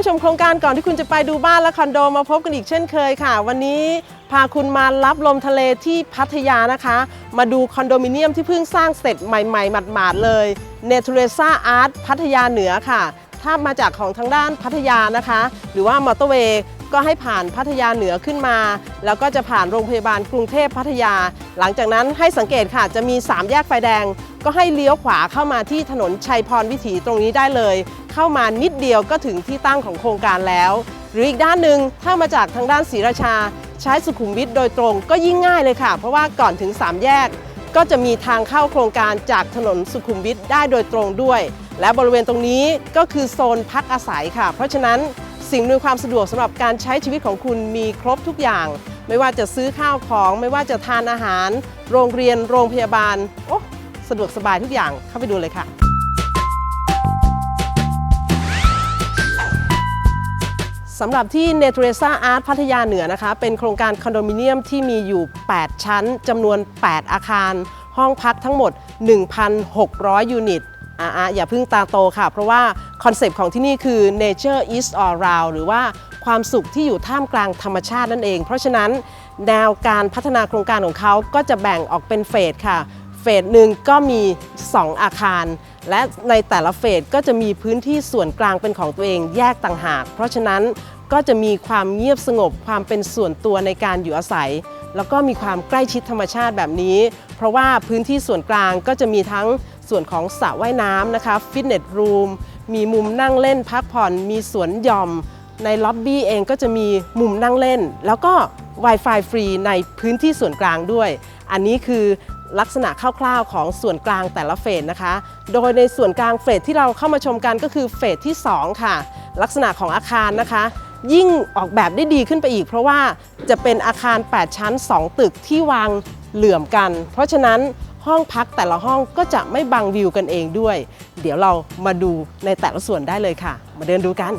ลิปเยี่ยมชมโครงการก่อนที่คุณจะไปดูบ้านและคอนโดมาพบกันอีกเช่นเคยค่ะ วันนี้พาคุณมารับลมทะเลที่พัทยานะคะ มาดูคอนโดมิเนียมที่เพิ่งสร้างเสร็จใหม่ๆ หมาดๆเลยเนทูเรซ่าอาร์ตพัทยาเหนือค่ะ ถ้ามาจากของทางด้านพัทยานะคะ หรือว่ามอเตอร์เวย์ก็ให้ผ่านพัทยาเหนือขึ้นมา แล้วก็จะผ่านโรงพยาบาลกรุงเทพพัทยา หลังจากนั้นให้สังเกตค่ะจะมี 3 แยกไฟแดง ก็ให้เลี้ยวขวาเข้ามาที่ถนนชัยพรวิถีตรงนี้ได้เลย เข้ามานิดเดียวก็ถึงที่ตั้งของโครงการแล้ว หรืออีกด้านหนึ่งถ้ามาจากทางด้านศรีราชา ใช้สุขุมวิทโดยตรงก็ยิ่งง่ายเลยค่ะ เพราะว่าก่อนถึง 3 แยก ก็จะมีทางเข้าโครงการจากถนนสุขุมวิทได้โดยตรงด้วย และบริเวณตรงนี้ก็คือโซนพักอาศัยค่ะ เพราะฉะนั้นสิ่งอำนวยความสะดวกสำหรับการใช้ชีวิตของคุณมีครบทุกอย่าง ไม่ว่าจะซื้อข้าวของ ไม่ว่าจะทานอาหาร โรงเรียน โรงพยาบาล โอ้ สะดวกสบายทุกอย่างเข้าไปดูเลยค่ะ สำหรับที่เนเ r เรซ่าอาร์ตพัทยาเหนือนะคะ เป็นโครงการคอนโดมิเนียมที่มีอยู่ 8 ชั้นจำนวน 8 อาคาร ห้องพักทั้งหมด 1,600 ยูนิตอ่าอย่าเพิ่งตาโตค่ะ เพราะว่าคอนเซปต์ของที่นี่คือ nature is all round หรือว่าความสุขที่อยู่ท่ามกลางธรรมชาตินั่นเอง เพราะฉะนั้นแนวการพัฒนาโครงการของเขาก็จะแบ่งออกเป็นเฟสค่ะ เฟสหนึ่งก็มี 2 อาคาร และในแต่ละเฟสก็จะมีพื้นที่ส่วนกลางเป็นของตัวเองแยกต่างหาก เพราะฉะนั้นก็จะมีความเงียบสงบความเป็นส่วนตัวในการอยู่อาศัย แล้วก็มีความใกล้ชิดธรรมชาติแบบนี้ เพราะว่าพื้นที่ส่วนกลางก็จะมีทั้งส่วนของสระว่ายน้ำนะคะฟิตเนสรูมมีมุมนั่งเล่นพักผ่อน มีสวนหย่อม ในล็อบบี้เองก็จะมีมุมนั่งเล่น แล้วก็ Wi-Fi ฟรีในพื้นที่ส่วนกลางด้วย อันนี้คือ ลักษณะคร่าวๆ ของส่วนกลางแต่ละเฟสนะคะ โดยในส่วนกลางเฟสที่เราเข้ามาชมกันก็คือเฟสที่ 2 ค่ะ ลักษณะของอาคารนะคะ ยิ่งออกแบบได้ดีขึ้นไปอีก เพราะว่าจะเป็นอาคาร 8 ชั้น 2 ตึกที่วางเหลื่อมกัน เพราะฉะนั้นห้องพักแต่ละห้องก็จะไม่บังวิวกันเองด้วย เดี๋ยวเรามาดูในแต่ละส่วนได้เลยค่ะ มาเดินดูกัน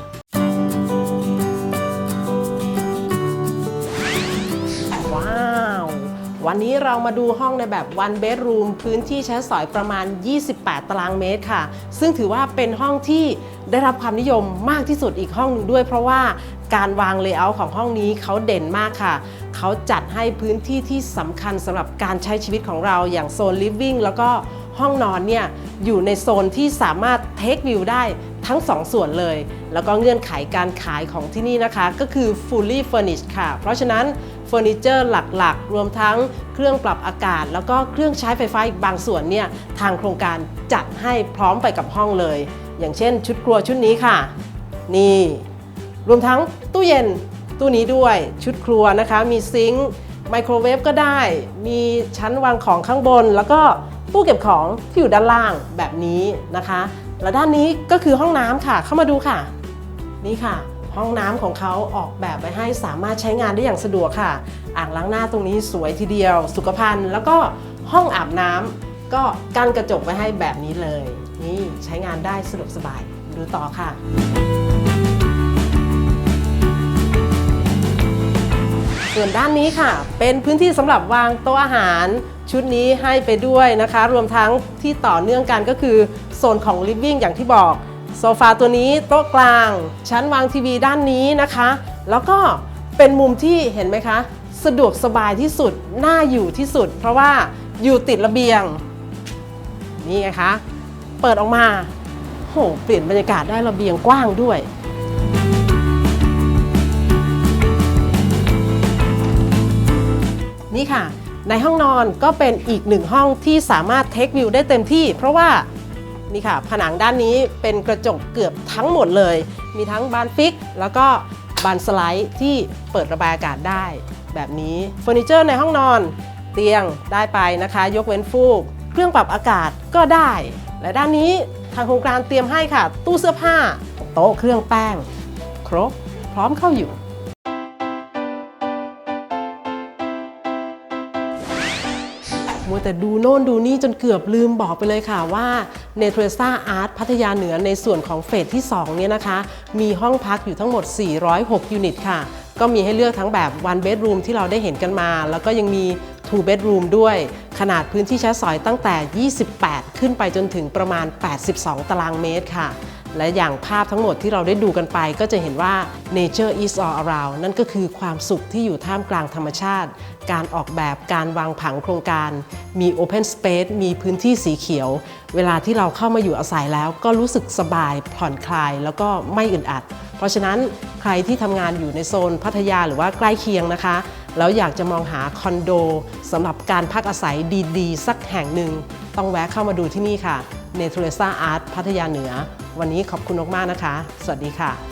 วันนี้เรามาดูห้องในแบบ one bedroom พื้นที่ใช้สอยประมาณ 28 ตารางเมตรค่ะ ซึ่งถือว่าเป็นห้องที่ได้รับความนิยมมากที่สุดอีกห้องหนึ่งด้วยเพราะว่าการวางเลเยอร์ของห้องนี้เขาเด่นมากค่ะ เขาจัดให้พื้นที่ที่สำคัญสำหรับการใช้ชีวิตของเราอย่างโซน living แล้วก็ห้องนอนเนี่ยอยู่ในโซนที่สามารถเทควิวได้ทั้ง2ส่วนเลย แล้วก็เงื่อนไขการขายของที่นี่นะคะ ก็คือ fully furnished ค่ะ เพราะฉะนั้น เฟอร์นิเจอร์หลักๆ รวมทั้งเครื่องปรับอากาศ แล้วก็เครื่องใช้ไฟฟ้าอีกบางส่วนเนี่ยทางโครงการจัดให้พร้อมไปกับห้องเลย อย่างเช่น ชุดครัวชุดนี้ค่ะ นี่ รวมทั้งตู้เย็นตู้นี้ด้วยชุดครัวนะคะ มีซิงค์ไมโครเวฟก็ได้ มีชั้นวางของข้างบน แล้วก็ตู้เก็บของที่อยู่ด้านล่างแบบนี้นะคะ และด้านนี้ก็คือห้องน้ำค่ะ เข้ามาดูค่ะ นี่ค่ะ ห้องน้ำของเขาออกแบบไว้ให้สามารถใช้งานได้อย่างสะดวกค่ะ อ่างล้างหน้าตรงนี้สวยทีเดียว สุขภัณฑ์ แล้วก็ห้องอาบน้ำก็กั้นกระจกไว้ให้แบบนี้เลย นี่ใช้งานได้สะดวกสบาย ดูต่อค่ะส่วนด้านนี้ค่ะ เป็นพื้นที่สำหรับวางโต๊ะอาหาร ชุดนี้ให้ไปด้วยนะคะ รวมทั้งที่ต่อเนื่องกันก็คือ โซนของ living อย่างที่บอก โซฟาตัวนี้โต๊ะกลาง ชั้นวางทีวีด้านนี้นะคะ แล้วก็เป็นมุมที่เห็นไหมคะ สะดวกสบายที่สุดน่าอยู่ที่สุด เพราะว่าอยู่ติดระเบียง นี่ไงคะ เปิดออกมาโหเปลี่ยนบรรยากาศได้ระเบียงกว้างด้วยนี่ค่ะ ในห้องนอนก็เป็นอีกหนึ่งห้องที่สามารถเทควิวได้เต็มที่ เพราะว่า นี่ค่ะ ผนังด้านนี้เป็นกระจกเกือบทั้งหมดเลย มีทั้งบานฟิก แล้วก็บานสไลด์ที่เปิดระบายอากาศได้ แบบนี้เฟอร์นิเจอร์ในห้องนอน เตียงได้ไปนะคะ ยกเว้นฟูก เครื่องปรับอากาศก็ได้ และด้านนี้ทางโครงการเตรียมให้ค่ะ ตู้เสื้อผ้า โต๊ะเครื่องแป้ง ครบ พร้อมเข้าอยู่ มัวแต่ดูโน่นดูนี่จนเกือบลืมบอกไปเลยค่ะว่าเนเ r รซ่าอาร์ตพัทยาเหนือในส่วนของเฟสที่2เนี่ยนะคะ มีห้องพักอยู่ทั้งหมด 406 ยูนิตค่ะ ก็มีให้เลือกทั้งแบบ one bedroom ที่เราได้เห็นกันมา แล้วก็ยังมี two bedroom ด้วย ขนาดพื้นที่ใช้สอยตั้งแต่ 28 ขึ้นไปจนถึงประมาณ 82 ตารางเมตรค่ะ และอย่างภาพทั้งหมดที่เราได้ดูกันไปก็จะเห็นว่า nature is all around นั่นก็คือความสุขที่อยู่ท่ามกลางธรรมชาติ การออกแบบการวางผังโครงการ มี open space มีพื้นที่สีเขียว เวลาที่เราเข้ามาอยู่อาศัยแล้วก็รู้สึกสบายผ่อนคลาย แล้วก็ไม่อึดอัด เพราะฉะนั้นใครที่ทำงานอยู่ในโซนพัทยาหรือว่าใกล้เคียงนะคะแล้วอยากจะมองหาคอนโดสำหรับการพักอาศัยดีๆ สักแห่งหนึ่ง ต้องแวะเข้ามาดูที่นี่ค่ะ n a t u r e s a Art พัทยาเหนือ วันนี้ขอบคุณมากๆนะคะ สวัสดีค่ะ